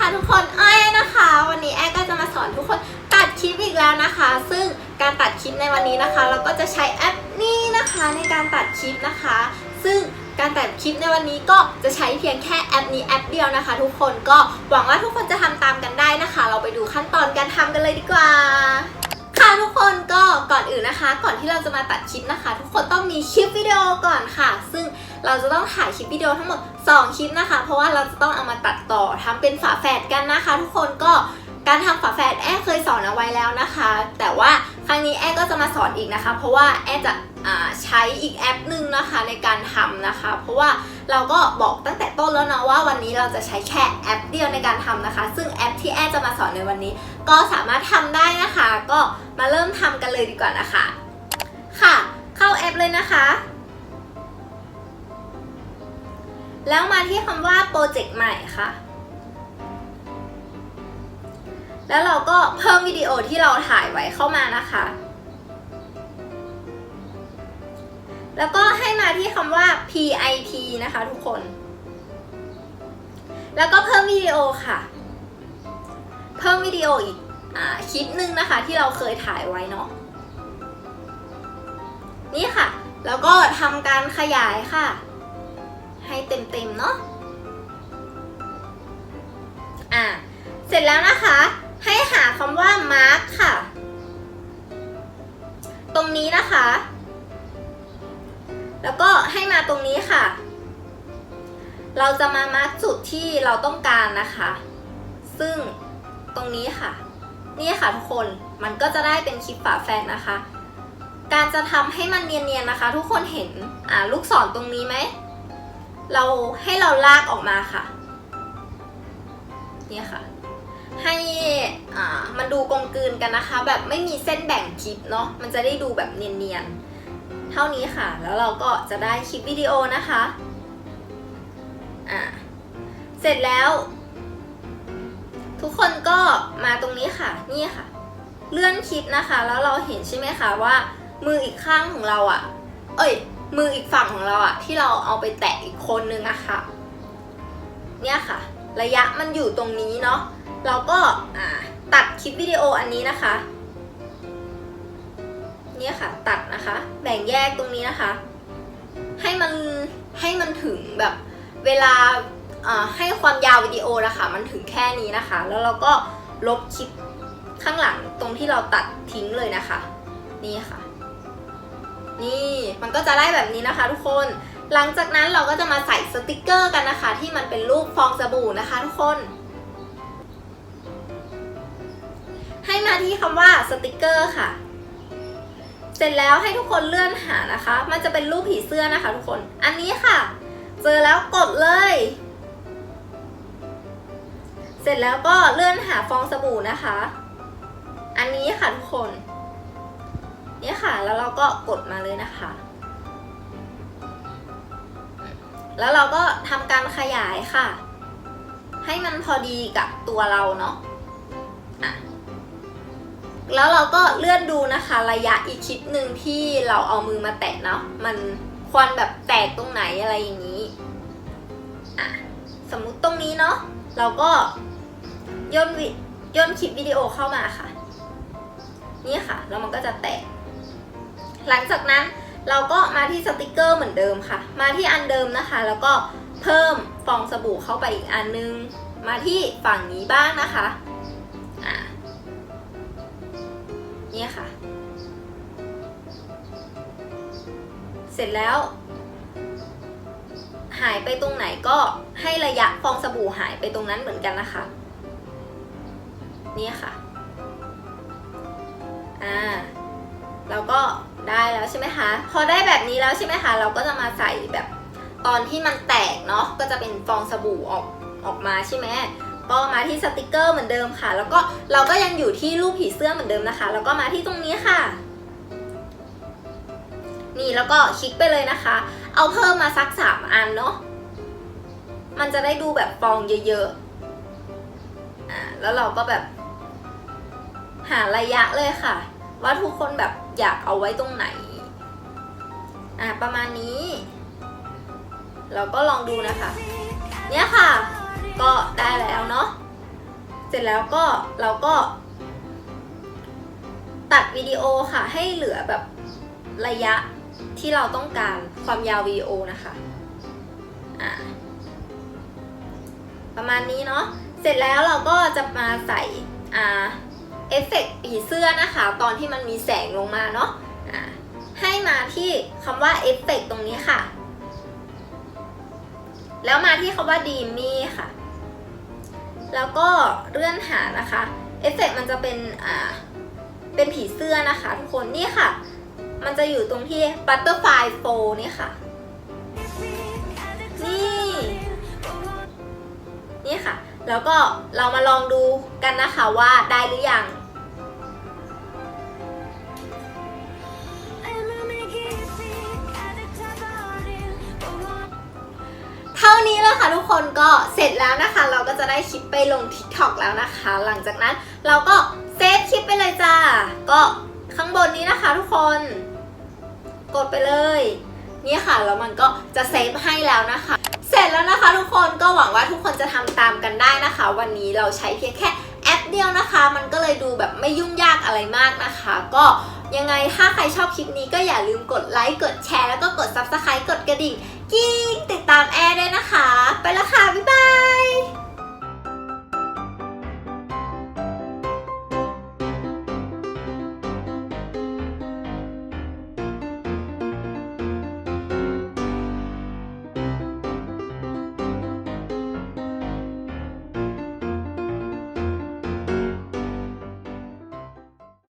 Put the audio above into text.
ค่ะทุกคนไอ้นะคะ วันนี้แอ้ก็จะมาสอนทุกคนตัดคลิปอีกแล้วนะคะ ซึ่งการตัดคลิปในวันนี้นะคะ เราก็จะใช้แอปนี้นะคะในการตัดคลิปนะคะ ซึ่งการตัดคลิปในวันนี้ก็จะใช้เพียงแค่แอปนี้แอปเดียวนะคะ ทุกคนก็หวังว่าทุกคนจะทำตามกันได้นะคะ เราไปดูขั้นตอนการทำกันเลยดีกว่า ก็ก่อนอื่นนะคะ ก่อนที่เราจะมาตัดคลิปนะคะ ทุกคนต้องมีคลิปวิดีโอก่อนค่ะ ซึ่งเราจะต้องถ่ายคลิปวิดีโอทั้งหมด 2 คลิปนะคะ เพราะว่าเราจะต้องเอามาตัดต่อทำเป็นฝาแฝดกันนะคะ ทุกคนก็การทำฝาแฝดแอ้เคยสอนเอาไว้แล้วนะคะ แต่ว่าครั้งนี้แอ้ก็จะมาสอนอีกนะคะ เพราะว่าแอ้จะใช้อีกแอปหนึ่งนะคะในการทำนะคะ เพราะว่าเราก็บอกตั้งแต่ ต้นแล้วนะว่าวันนี้เราจะใช้แค่แอปเดียวในการทำนะคะ ซึ่งแอปที่แอจะมาสอนในวันนี้ ก็สามารถทำได้นะคะ ก็มาเริ่มทำกันเลยดีกว่านะคะ ค่ะ เข้าแอปเลยนะคะ แล้วมาที่คำว่าโปรเจกต์ใหม่ค่ะแล้วเราก็เพิ่มวิดีโอที่เราถ่ายไว้เข้ามานะคะ แล้วก็ให้มาที่คำว่า PIP นะคะทุกคน แล้วก็เพิ่มวิดีโอค่ะ เพิ่มวิดีโออีกอคลิปหนึ่งนะคะ ที่เราเคยถ่ายไว้เนาะนี่ค่ะ แล้วก็ทำการขยายค่ะ ให้เต็มๆเนาะอ่าเสร็จแล้วนะคะ ให้หาคำว่า mark ค่ะ ตรงนี้นะคะ แล้วก็ให้มาตรงนี้ค่ะ เราจะมามาร์กจุดที่เราต้องการนะคะ ซึ่งตรงนี้ค่ะ นี่ค่ะทุกคนมันก็จะได้เป็นคลิปฝาแฝดนะคะ การจะทำให้มันเนียนๆนะคะ ทุกคนเห็นอ่าลูกศรตรงนี้ไหมเราให้เราลากออกมาค่ะนี่ค่ะ ให้อ่ามันดูกลมกลืนกันนะคะ แบบไม่มีเส้นแบ่งคลิปเนาะมันจะได้ดูแบบเนียนๆเท่านี้ค่ะ แล้วเราก็จะได้คลิปวิดีโอนะคะ อ่าเสร็จแล้ว ทุกคนก็มาตรงนี้ค่ะ นี่ค่ะ เลื่อนคลิปนะคะ แล้วเราเห็นใช่ไหมคะว่า มืออีกข้างของเราอะ่ะ เอ้ย มืออีกฝั่งของเราอะ่ะ ที่เราเอาไปแตะอีกคนนึงอะค่ะ เนี่ยค่ะ ระยะมันอยู่ตรงนี้เนาะเราก็ตัดคลิปวิดีโออันนี้นะคะเนี่ยค่ะ ตัดนะคะ แบ่งแยกตรงนี้นะคะ ให้มันให้มันถึงแบบ เวลาให้ความยาววิดีโอนะคะมันถึงแค่นี้นะคะ แล้วเราก็ลบคลิปข้างหลังตรงที่เราตัดทิ้งเลยนะคะ นี่ค่ะ นี่มันก็จะได้แบบนี้นะคะ ทุกคนหลังจากนั้นเราก็จะมาใส่สติกเกอร์กันนะคะ ที่มันเป็นรูปฟองสบู่นะคะ ทุกคน ให้มาที่คำว่าสติกเกอร์ค่ะ เสร็จแล้วให้ทุกคนเลื่อนหานะคะ มันจะเป็นรูปผีเสื้อนะคะ ทุกคน อันนี้ค่ะ เจอแล้วกดเลย เสร็จแล้วก็เลื่อนหาฟองสบู่นะคะ อันนี้ค่ะทุกคน นี่ค่ะแล้วเราก็กดมาเลยนะคะ แล้วเราก็ทำการขยายค่ะ ให้มันพอดีกับตัวเราเนาะอะแล้วเราก็เลื่อนดูนะคะ ระยะอีกคลิปหนึ่งที่เราเอามือมาแตะเนาะมัน ควรแบบแตกตรงไหนอะไรอย่างนี้อะสมมุติตรงนี้เนาะเราก็ย่นวิย่นคลิปวิดีโอเข้ามาค่ะ นี่ค่ะ แล้วมันก็จะแตก หลังจากนั้นเราก็มาที่สติกเกอร์เหมือนเดิมค่ะ มาที่อันเดิมนะคะ แล้วก็เพิ่มฟองสบู่เข้าไปอีกอันนึง มาที่ฝั่งนี้บ้างนะคะ อ่าเนี่ค่ะ ร็จแล้ว หายไปตรงไหนก็ให้ระยะฟองสบู่หายไปตรงนั้นเหมือนกันนะคะ นี่ค่ะ อ่าเราก็ได้แล้วใช่ไหมคะ พอได้แบบนี้แล้วใช่ไหมคะ เราก็จะมาใส่แบบตอนที่มันแตกเนาะ ก็จะเป็นฟองสบู่ออกออกมาใช่ไหมก็มาที่สติกเกอร์เหมือนเดิมค่ะ แล้วก็เราก็ยังอยู่ที่รูปผีเสื้อเหมือนเดิมนะคะ แล้วก็มาที่ตรงนี้ค่ะ นี่แล้วก็คลิกไปเลยนะคะ เอาเพิ่มมาสักสามอันเนาะมันจะได้ดูแบบฟองเยอะๆอ่าแล้วเราก็แบบ หาระยะเลยค่ะ ว่าทุกคนแบบอยากเอาไว้ตรงไหนอ่าประมาณนี้ เราก็ลองดูนะคะ เนี่ยค่ะ ก็ได้แล้วเนาะเสร็จแล้วก็เราก็ ตัดวิดีโอค่ะให้เหลือแบบระยะ ที่เราต้องการความยาววิดีโอนะคะะประมาณนี้เนาะ เสร็จแล้วเราก็จะมาใส่อ่าเอฟเฟกต์ผีเสื้อนะคะ ตอนที่มันมีแสงลงมาเนาะะให้มาที่คำว่าเอฟเฟกต์ตรงนี้ค่ะ แล้วมาที่คำว่าดีมี่ค่ะ แล้วก็เลื่อนหานะคะ เอฟเฟกต์มันจะเป็น อ่า เป็นผีเสื้อนะคะทุกคน นี่ค่ะ มันจะอยู่ตรงที่ butterfly f o นี่ค่ะ นี่ นี่ค่ะ แล้วก็เรามาลองดูกันนะคะว่าได้หรือยังเท่านี้แล้วค่ะทุกคนก็เสร็จแล้วนะคะ เราก็จะได้คลิปไปลง TikTok แล้วนะคะ หลังจากนั้นเราก็เซฟคลิปไปเลยจ้า ก็ข้างบนนี้นะคะทุกคน กดไปเลยนี่ค่ะแล้วมันก็จะเซฟให้แล้วนะคะ เสร็จแล้วนะคะทุกคนก็หวังว่าทุกคนจะทำตามกันได้นะคะ วันนี้เราใช้เพียงแค่แอปเดียวนะคะ มันก็เลยดูแบบไม่ยุ่งยากอะไรมากนะคะ ก็ยังไงถ้าใครชอบคลิปนี้ก็อย่าลืมกดไลค์กดแชร์แล้วก็กด Subscribe กดกระดิ่ง กิ้งติดตามแอร์ด้วยนะคะ ไปแล้วค่ะ